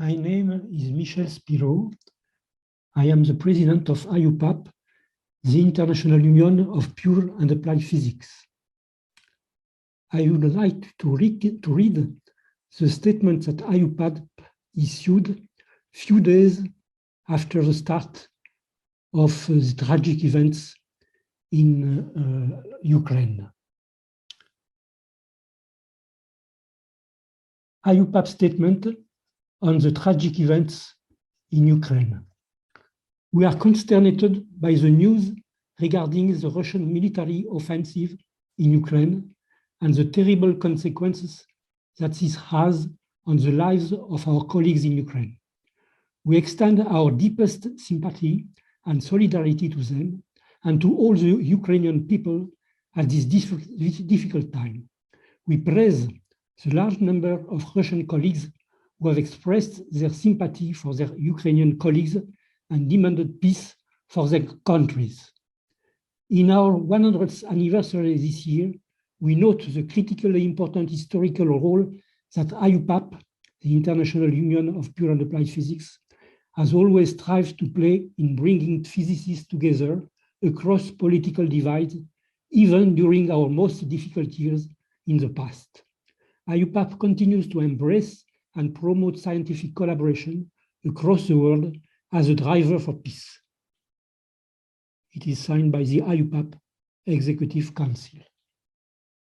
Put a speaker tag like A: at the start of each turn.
A: My name is Michel Spiro. I am the president of IUPAP, the International Union of Pure and Applied Physics. I would like to read, to read the statement that IUPAP issued few days after the start of the tragic events in uh, Ukraine. IUPAP statement on the tragic events in Ukraine. We are consternated by the news regarding the Russian military offensive in Ukraine and the terrible consequences that this has on the lives of our colleagues in Ukraine. We extend our deepest sympathy and solidarity to them and to all the Ukrainian people at this difficult time. We praise the large number of Russian colleagues who have expressed their sympathy for their Ukrainian colleagues and demanded peace for their countries. In our 100th anniversary this year, we note the critically important historical role that IUPAP, the International Union of Pure and Applied Physics, has always strived to play in bringing physicists together across political divides, even during our most difficult years in the past. IUPAP continues to embrace and promote scientific collaboration across the world as a driver for peace. It is signed by the IUPAP Executive Council.